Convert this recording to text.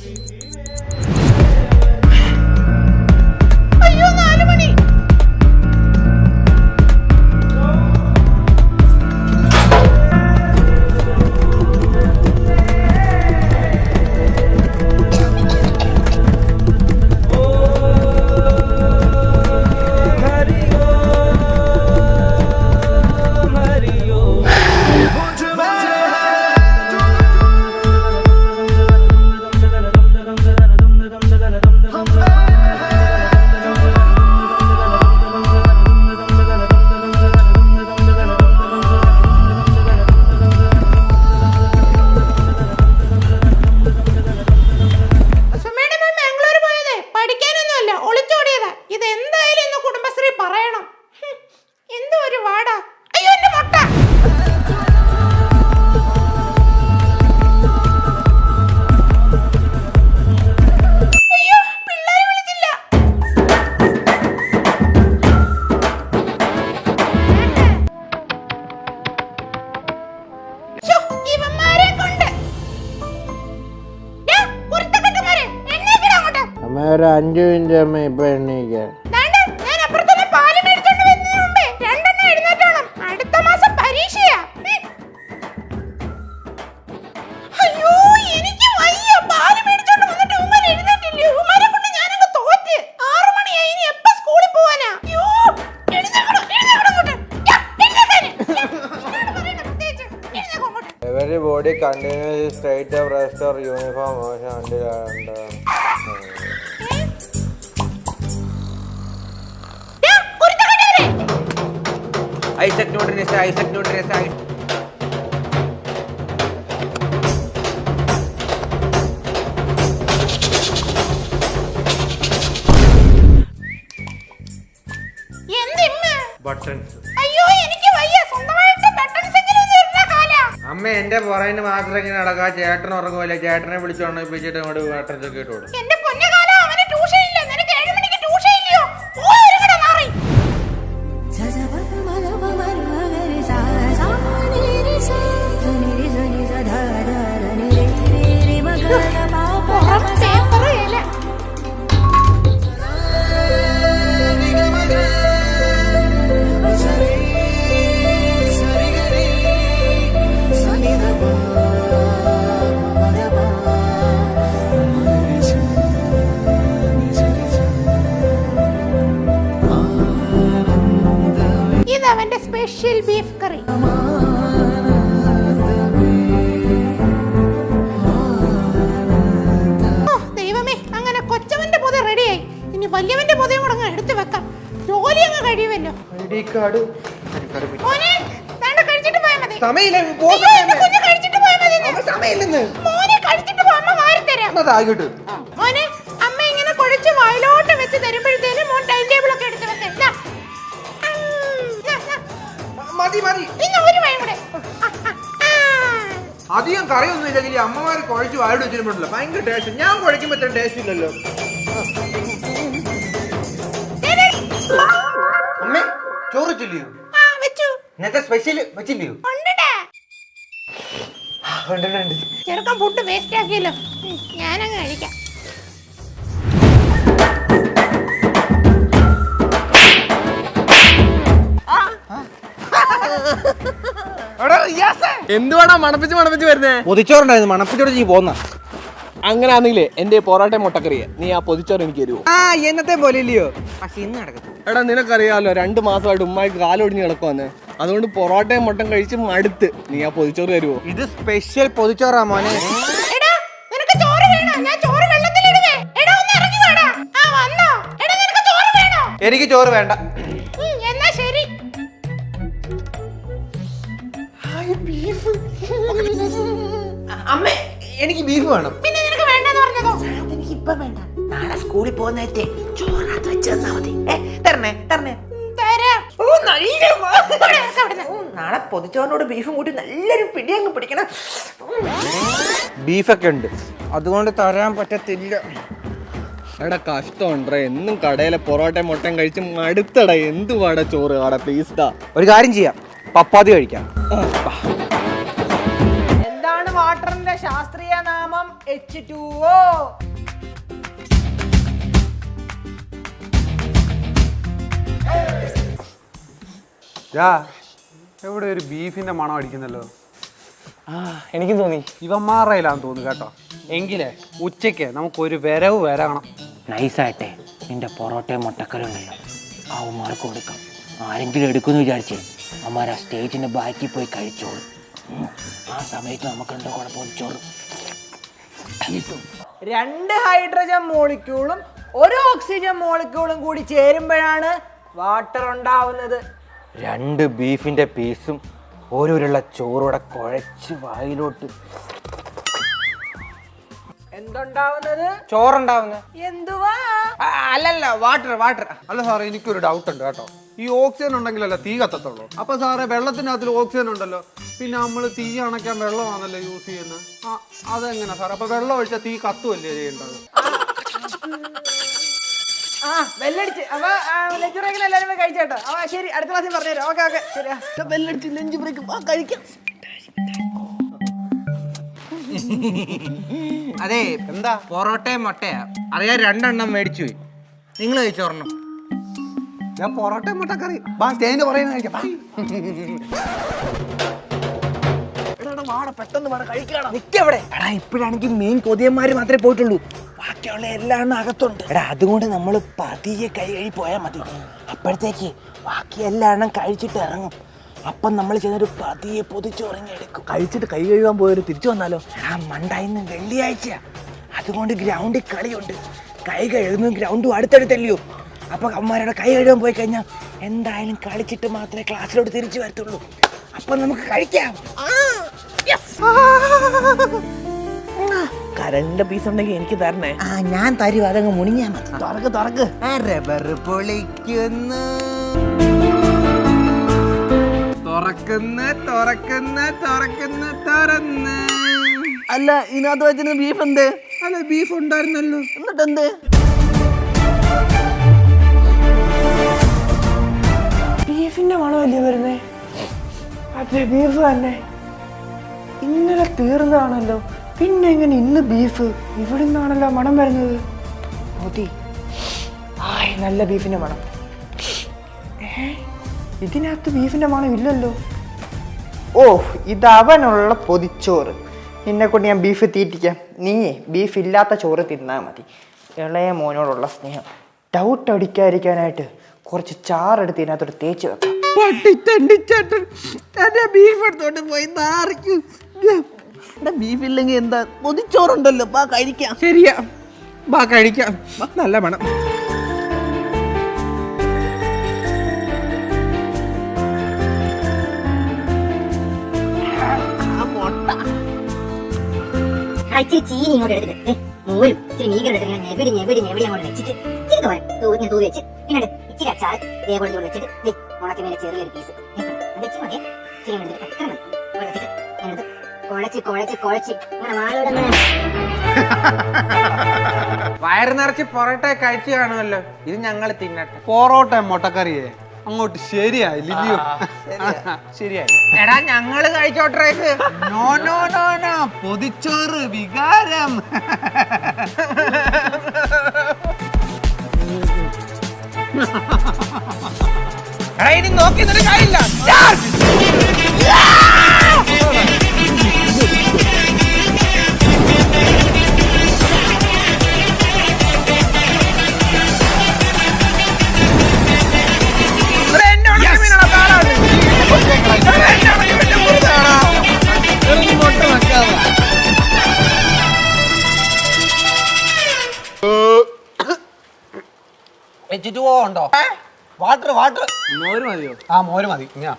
അയ്യോ എന്നോട് പറയണ്ട പ്രത്യേകിച്ച്. എഴുന്നേൽക്ക് അങ്ങോട്ട്. Everybody continues straight restore uniform മോശം വണ്ടിയിലുണ്ട് Isaac Newton's Isaac Newton's? Buttons. അയ്യോ എനിക്ക് വയ്യ. സ്വന്തമായിട്ട് ബട്ടൺസ് എങ്കിലും ഒന്ന് ഇടുന്ന കാലാ. അമ്മ എന്റെ പുറകിന് മാത്രം ഇങ്ങനെ നടക്കാ. ചേട്ടൻ ഉറങ്ങുമല്ലേ. ചേട്ടനെ വിളിച്ചോണ്ടിപ്പിച്ചിട്ട് അങ്ങോട്ട് ബട്ടൺസ് ഒക്കെ ഇട്ടോളൂ കൊടുക്കും. എന്റെ പൊന്നു അമ്മ ഇങ്ങനെ കുഴച്ച് വായിലോട്ട് വെച്ച് തരുമ്പോഴത്തേനും മോൻ ടൈം ടേബിൾ ഒക്കെ എടുത്ത്. മതി മതി. അധികം കറിയൊന്നും ഇല്ലെങ്കിൽ അമ്മമാർ കുഴച്ച് വായിട്ട് വെച്ചിട്ടുണ്ടല്ലോ ഭയങ്കര ടേസ്റ്റ് ഞാൻ കുഴക്കുമ്പോ ഇത്ര ടേസ്റ്റ് ഇല്ലല്ലോ. ചോറ് വെച്ചില്ലയോ ആ വെച്ചു. ഇന്നത്തെ സ്പെഷ്യൽ വെച്ചില്ലയോ? ഉണ്ടടാ. ഉണ്ട്, ഉണ്ട്, ഉണ്ട്. ചെറുക്കൻ ഫുഡ് വേസ്റ്റ് ആക്കിയല്ലോ. ഉം, ഞാനങ്ങ് കഴിക്കാം. എന്തുവാടാ മണപ്പിച്ച് മണപ്പിച്ച് വരുന്നേ? പൊതിച്ചോറുണ്ടായിരുന്നു മണപ്പിച്ചോട് നീ പോന്ന. അങ്ങനെയാണെങ്കിലേ എന്റെ പൊറോട്ട മുട്ടക്കറിയെ നീ ആ പൊതിച്ചോറ് എനിക്ക് തരുമോ ആ എന്നത്തെ പോലെ ഇല്ലയോ? പക്ഷെ ഇന്ന് നടക്കത്തു എടാ നിനക്കറിയാലോ രണ്ട് മാസമായിട്ട് ഉമ്മായിക്ക് കാലൊടിഞ്ഞ് കിടക്കുവാന്ന്. അതുകൊണ്ട് പൊറോട്ടയും മുട്ടൻ കഴിച്ച് മടുത്ത് നീ ആ പൊതിച്ചോറ് തരുമോ ഇത് സ്പെഷ്യൽ പൊതിച്ചോറാ മോനെ. എടാ നിനക്ക് ചോറ് വേണോ? ഞാൻ ചോറ് വെള്ളത്തിലിടുവേ. എടാ ഒന്ന് ഇറങ്ങി വാടാ. ആ വന്നോ. എടാ നിനക്ക് ചോറ് വേണോ? എനിക്ക് ചോറ് വേണ്ട. ഉം, എന്നാ ശരി. അമ്മേ എനിക്ക് ബീഫ് വേണം. ഇപ്പൊ വേണ്ട. നാളെ സ്കൂളിൽ പോകുന്നേറ്റേ ചോറാത്ത് വെച്ച് തന്നാ മതി. ഏ, തരണേ തരണേ. തരാം. ഓ നല്ല. നാളെ പൊതിച്ചോറിനോട് ബീഫും കൂട്ടി നല്ലൊരു പിടി അങ്ങ് പിടിക്കണം. ബീഫൊക്കെ ഉണ്ട്. അതുകൊണ്ട് തരാൻ പറ്റത്തില്ല. എടാ കഷ്ടമുണ്ടേ? എന്നും കടയിലെ പൊറോട്ടയും മുട്ടയും കഴിച്ച് മടുത്തടാ. എന്തുവാടാ ചോറ് ആടാ പ്ലീസ്ടാ ഒരു കാര്യം ചെയ്യാം. പപ്പാതി കഴിക്കാം. എന്താണ് വാട്ടറിന്റെ ശാസ്ത്രീയ നാമം? എച്ച് ടു ഒ എവിടെ ഒരു ബീഫിന്റെ മണം അടിക്കുന്നല്ലോ? ആ എനിക്കും തോന്നി. ഇവന്മാറയിലാന്ന് തോന്നുന്നു കേട്ടോ. എങ്കിലേ ഉച്ചയ്ക്ക് നമുക്കൊരു വരവ് വരണം. നൈസായിട്ടെ നിന്റെ പൊറോട്ടയും മുട്ടക്കറി ഉണ്ടല്ലോ. അവന്മാർക്ക് കൊടുക്കാം. ആരെങ്കിലും എടുക്കുമെന്ന് വിചാരിച്ചേ അമ്മാർ ആ സ്റ്റേജിന്റെ ബാക്കിൽ പോയി കഴിച്ചോളൂ. ആ സമയത്ത് നമുക്കെന്തോ കുഴപ്പം? ചോറും രണ്ട് ഹൈഡ്രജൻ മോളിക്യൂളും ഒരു ഓക്സിജൻ മോളിക്യൂളും കൂടി ചേരുമ്പോഴാണ് വാട്ടർ ഉണ്ടാവുന്നത്. രണ്ട് ബീഫിന്റെ പീസും ഓരോരുള്ള ചോറൂടെ കുഴച്ച് വായിലോട്ട് എന്തുണ്ടാവുന്നത്? ചോറുണ്ടാവുന്ന. എന്തുവാ? അല്ലല്ല വാട്ടർ വാട്ടർ അല്ല സാറേ എനിക്കൊരു ഡൗട്ട് ഉണ്ട് കേട്ടോ. ഈ ഓക്സിജൻ ഉണ്ടെങ്കിലല്ല തീ കത്തത്തുള്ളൂ. അപ്പൊ സാറേ വെള്ളത്തിനകത്തിൽ ഓക്സിജൻ ഉണ്ടല്ലോ. പിന്നെ നമ്മൾ തീ അണയ്ക്കാൻ വെള്ളമാണല്ലോ യൂസ് ചെയ്യുന്നത് ആ അതെങ്ങനെ സാർ അപ്പൊ വെള്ളം ഒഴിച്ചാൽ തീ കത്തുമല്ലേ ചെയ്യേണ്ടത്? ആ ബെല്ലടിച്ച് അപ്പൊ ലഞ്ച് ബ്രേക്കിൽ എല്ലാവരും പോയി കഴിച്ചേട്ടോ ആ ശരി അടുത്ത ക്ലാസ്സിൽ പറഞ്ഞുതരാം. Okay okay. ശരി. ബെല്ലടിച്ച് ലഞ്ച് ബ്രേക്ക് കഴിക്കാം. അതെ എന്താ? പൊറോട്ടയും മുട്ടയാ. അറിയാ രണ്ടെണ്ണം മേടിച്ചു പോയി. നിങ്ങൾ കഴിച്ചോറണം ഞാൻ പൊറോട്ടയും മുട്ടക്കറി ബാ സ്റ്റേജിന്റെ പറയുന്ന കഴിക്കാം. ഇപ്പോഴാണെങ്കിൽ മെയിൻ കൊതിയന്മാര് മാത്രമേ പോയിട്ടുള്ളൂ. ബാക്കിയുള്ള എല്ലാം അകത്തുണ്ട്. എടാ അതുകൊണ്ട് നമ്മൾ പതിയെ കൈ കഴി പോയാൽ മതി. അപ്പോഴത്തേക്ക് ബാക്കി എല്ലാ എണ്ണം കഴിച്ചിട്ട് ഇറങ്ങും. അപ്പം നമ്മൾ ചെന്നൊരു പതിയെ പൊതിച്ചുറങ്ങിയെടുക്കും കഴിച്ചിട്ട് കൈ കഴുകാൻ പോയൊരു തിരിച്ചു വന്നാലോ? ആ മണ്ടായി ഇന്ന് വെള്ളിയാഴ്ച അതുകൊണ്ട് ഗ്രൗണ്ടിൽ കളിയുണ്ട്. കൈ കഴുകുന്നതും ഗ്രൗണ്ടും അടുത്തടുത്തല്ലയോ. അപ്പം അമ്മമാരുടെ കൈ കഴുകാൻ പോയി കഴിഞ്ഞാൽ എന്തായാലും കളിച്ചിട്ട് മാത്രമേ ക്ലാസ്സിലോട്ട് തിരിച്ചു വരത്തുള്ളൂ. അപ്പം നമുക്ക് കഴിക്കാം. കരണ്ട പീസ് ഉണ്ടെങ്കിൽ എനിക്ക് തരണേ. ആ ഞാൻ തരും. അതങ്ങ് മുണിഞ്ഞാ മതി. തുറക്ക് തുറക്ക്. പൊളിക്കുന്നു. തുറക്കുന്ന തുറക്കുന്ന തുറക്കുന്ന തുറന്ന്. അല്ല ഇതിനകത്ത് വെച്ചിരുന്ന ബീഫ് എന്ത്? അല്ല ബീഫ് ഉണ്ടായിരുന്നല്ലോ. എന്നിട്ട് എന്ത് ബീഫിന്റെ മണമല്ലേ വരുന്നേ? അതെ ബീഫ് തന്നെ. ഇന്നലെ തീർന്നതാണല്ലോ. പിന്നെ എങ്ങനെ ഇന്ന് ബീഫ് ഇവിടെ നിന്നാണല്ലോ മണം വരുന്നത്. മോദി ആയ് നല്ല ബീഫിന്റെ മണം. ഏ? ഇതിനകത്ത് ബീഫിന്റെ മണം ഇല്ലല്ലോ. ഓ ഇത് അവനുള്ള പൊതിച്ചോറ്. നിന്നെ കൊണ്ട് ഞാൻ ബീഫ് തീറ്റിക്കാം. നീ ബീഫ് ഇല്ലാത്ത ചോറ് തിന്നാൽ മതി. ഇളയ മോനോടുള്ള സ്നേഹം. ഡൗട്ട് അടിക്കാതിരിക്കാനായിട്ട് കുറച്ച് ചാറെടുത്ത് ഇതിനകത്തോട്ട് തേച്ച് വെക്കാം. പട്ടിത്തണ്ടിച്ചേട്ടൻ എന്റെ ബീഫ് എടുത്തോണ്ട് പോയി നാറിക്കും. ബീഫ് ഇല്ലെങ്കിൽ എന്താ? പൊതിച്ചോറുണ്ടല്ലോ. ബാ കഴിക്കാം. ശരിയാ. ബാ കഴിക്കാം. നല്ല മണം. ഇച്ചിരി ചീനി ഇങ്ങോട്ട് എടുത്തിട്ട് മോരും ഇച്ചിരി മീൻ എടുത്തിട്ട് ഇങ്ങനെ ഞെവിടി ഞെവിടി ഞെവിടി അങ്ങോട്ട് വെച്ചിട്ട് ഇച്ചിരി തോരൻ തൂങ്ങി തൂവി വെച്ച് പിന്നെ ഇച്ചിരി അച്ചാർ ഇതേപോലെ ഇവിടെ വെച്ചിട്ട് ഉണക്കി മേലെ ചെറിയൊരു പീസ് ഇച്ചിരി വയറ് നിറച്ച് പൊറോട്ട കഴിച്ചു കാണുമല്ലോ. ഇത് ഞങ്ങൾ തിന്നട്ടെ. പൊറോട്ട മുട്ടക്കറിയേ. അങ്ങോട്ട് ശരിയായില്ലയോ ശരിയായി. എടാ ഞങ്ങൾ കഴിച്ചോട്ടേക്ക് നോ നോ നോ നോ. പൊതിച്ചോറ് വികാരം. എടാ ഇനി നോക്കി നിന്നിട്ട് കാര്യമില്ല. വെച്ചിട്ട് പോകണ്ടോ വാട്ടർ വാട്ടർ മോര് മതിയോ? ആ മോര് മതി. ഞാ